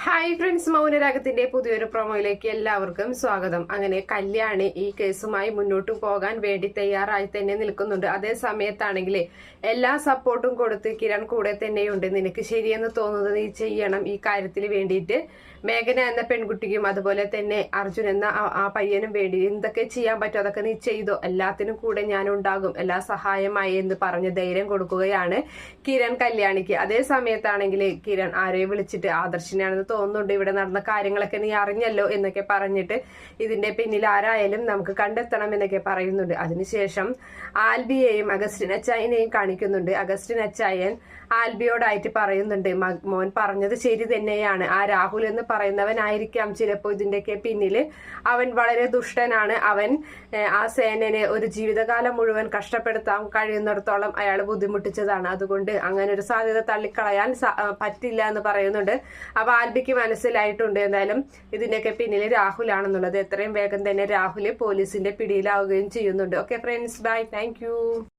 Hi friends മൗനരാഗത്തിന്റെ പുതിയൊരു പ്രൊമോയിലേക്ക് എല്ലാവർക്കും സ്വാഗതം. അങ്ങനെ കല്യാണി ഈ കേസുമായി മുന്നോട്ട് പോകാൻ വേണ്ടി തയ്യാറായി തന്നെ നിൽക്കുന്നുണ്ട്. അതേ സമയത്താണെങ്കിൽ എല്ലാ സപ്പോർട്ടും കൊടുത്ത് കിരൺ കൂടെ തന്നെയുണ്ട്. നിനക്ക് ശരിയെന്ന് തോന്നുന്നത് നീ ചെയ്യണം. ഈ കാര്യത്തിൽ വേണ്ടിയിട്ട് മേഘന എന്ന പെൺകുട്ടിക്കും അതുപോലെ തന്നെ അർജുൻ എന്ന ആ- പയ്യനും വേണ്ടി എന്തൊക്കെ ചെയ്യാൻ പറ്റും അതൊക്കെ നീ ചെയ്തോ? എല്ലാത്തിനും കൂടെ ഞാൻ ഉണ്ടാകും. എല്ലാ സഹായമായി എന്ന് പറഞ്ഞ് ധൈര്യം കൊടുക്കുകയാണ് കിരൺ കല്യാണിക്ക്. അതേ സമയത്താണെങ്കിൽ കിരൺ ആരെയും വിളിച്ചിട്ട് തോന്നുന്നുണ്ട്. ഇവിടെ നടന്ന കാര്യങ്ങളൊക്കെ നീ അറിഞ്ഞല്ലോ എന്നൊക്കെ പറഞ്ഞിട്ട് ഇതിന്റെ പിന്നിൽ ആരായാലും നമുക്ക് കണ്ടെത്തണം എന്നൊക്കെ പറയുന്നുണ്ട്. അതിനുശേഷം ആൽബിയെയും അഗസ്റ്റിൻ അച്ചായനെയും കാണിക്കുന്നുണ്ട്. അഗസ്റ്റിൻ അച്ചായൻ ആൽബിയോടായിട്ട് പറയുന്നുണ്ട് "മ- മോൻ പറഞ്ഞത് ശരി തന്നെയാണ്. ആ രാഹുൽ എന്ന് പറയുന്നവനായിരിക്കാം ചിലപ്പോൾ ഇതിന്റെയൊക്കെ പിന്നിൽ. അവൻ വളരെ ദുഷ്ടനാണ്. അവൻ ആ സേനനെ ഒരു ജീവിതകാലം മുഴുവൻ കഷ്ടപ്പെടുത്താൻ കഴിയുന്നിടത്തോളം അയാൾ ബുദ്ധിമുട്ടിച്ചതാണ്. അതുകൊണ്ട് അങ്ങനെ ഒരു സാധ്യത തള്ളിക്കളയാൻ പറ്റില്ല എന്ന് പറയുന്നുണ്ട്. അപ്പൊ ആൽബിക്ക് മനസ്സിലായിട്ടുണ്ട്. എന്തായാലും ഇതിനൊക്കെ പിന്നിൽ രാഹുലാണെന്നുള്ളത്. എത്രയും വേഗം തന്നെ രാഹുൽ പോലീസിന്റെ പിടിയിലാവുകയും ചെയ്യുന്നുണ്ട്. Okay friends bye thank